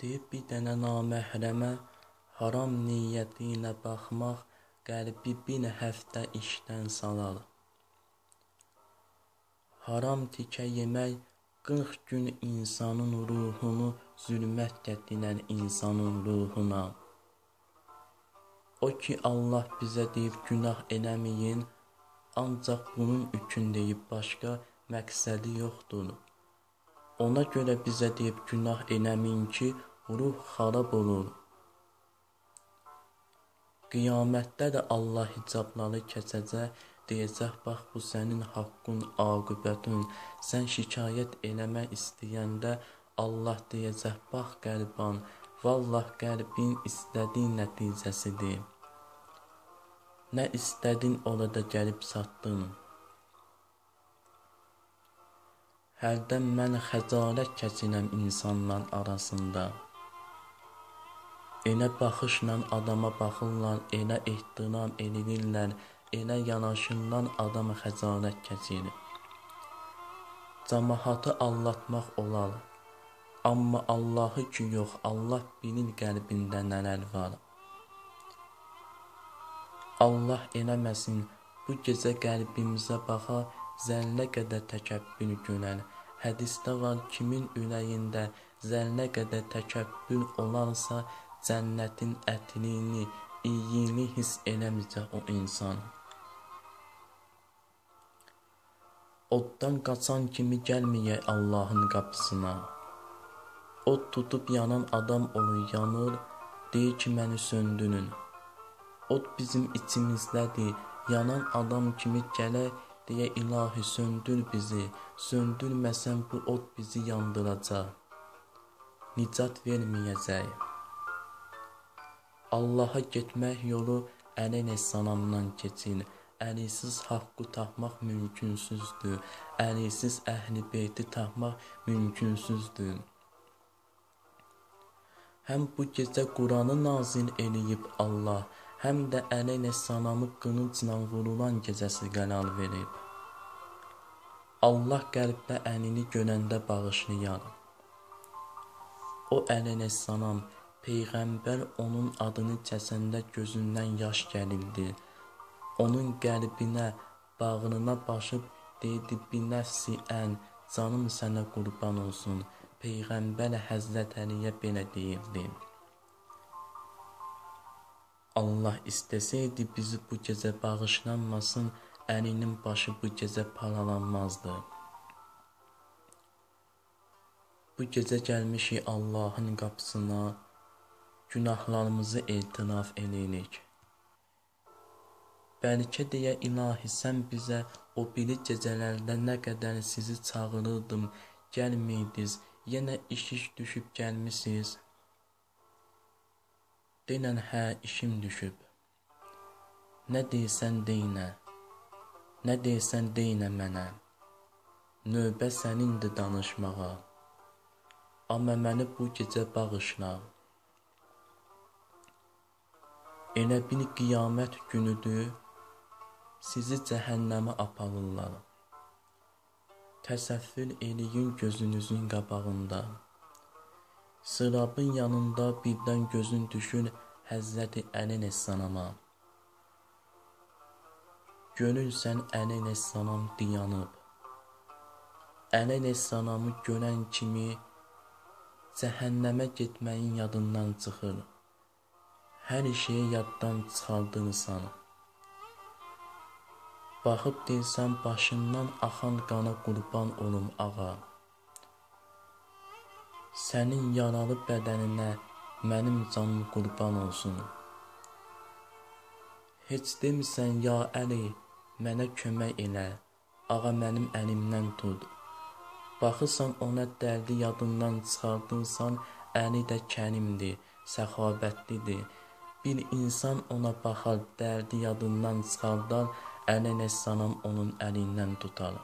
deyib bir dənə naməhrəmə haram niyyəti ilə baxmaq qəlbi bir həftə işdən salar. Haram tikə yemək 40 gün insanın ruhunu zülmət gətirən insanın ruhuna. O ki Allah bizə deyib günah eləməyin, ancaq bunun üçün deyib başqa məqsədi yoxdur. Ona görə bizə deyib günah eləməyin ki, ruh xarab olur. Qiyamətdə də Allah hicabları keçəcək, deyəcək, bax bu sənin haqqın, aqibətün. Sən şikayət eləmək istəyəndə Allah deyəcək, bax qəlban, Vallah qəlbin istədiyi nəticəsidir. Nə istədin orada gəlib çatdın. Hərdən mən xəcalət keçirəm insanlar arasında. Elə baxışla adama baxırlar, elə ehtiram edirlər, elə yanaşından adam xəcalət keçirir. Cəmahatı allatmaq olar. Amma Allahı ki yox, Allah bilir qəlbində nələr var. Allah eləməsin, bu gecə qəlbimizə baxa, zəllə qədər təkəbbür görər. Hədisdə var, kimin ürəyində zəllə qədər təkəbbür olarsa, cənnətin ətliyini, iyini hiss eləməyəcək o insan. Oddan qaçan kimi gəlməyək Allahın qapısına. Od tutub yanan adam olur, yanır, deyir ki, məni söndürün. Od bizim içimizdədir, yanan adam kimi gələk, deyə ilahi söndür bizi, söndürməsən bu od bizi yandıracaq, nicat verməyəcək. Allaha getmək yolu əlin sanamdan keçir, əlisiz haqqı tapmaq mümkünsüzdür, əlisiz əhli beyti tapmaq mümkünsüzdür. Həm bu gecə Quranı nazil eləyib Allah, həm də əleylə sanamı qılıncla vurulan gecəsi qərar verib. Allah qəlbdə əlini görəndə bağışlayar. O əleylə sanam, Peyğəmbər onun adını kəsəndə gözündən yaş gəlirdi. Onun qəlbinə, bağrına başıb dedi, bir nəfsi ən, canım sənə qurban olsun.'' Peyğəmbər Həzrət Əliyə belə deyirdi. Allah istəsəydi bizi bu gecə bağışlanmasın, əlinin başı bu gecə paralanmazdı. Bu gecə gəlmişik Allahın qapısına, günahlarımızı etiraf edirik. Bəlkə deyə ilahi sən bizə o biri gecələrdə nə qədər sizi çağırırdım, gəlməydiniz, Yenə iş-iş düşüb gəlmisiniz. Denən hə, işim düşüb. Nə deyirsən deynə. Nə deyirsən deynə mənə. Növbə sənindir danışmağa. Amma məni bu gecə bağışla. Elə bir qiyamət günüdür, sizi cəhənnəmə aparırlar. Təsəvvür eləyin gözünüzün qabağında. Sırabın yanında birdən gözün düşür Həzrəti Əli Əssalama. Görürsən Əli Əssalam dayanıb. Əli Əssalamı görən kimi cəhənnəmə getməyin yadından çıxır. Hər şeyi yaddan çıxardırsan. Baxıb deyirsən başından axan qana qurban olum ağa. Sənin yaralı bədəninə mənim canım qurban olsun. Heç demisən ya Əli, mənə kömək elə. Ağa mənim əlimdən tut. Baxırsan ona dərdi yadından çıxardırsan, Əli də kərimdir, səxavətlidir. Bir insan ona baxar, dərdi yadından çıxardar, Əleyhissalam onun əlindən tutar.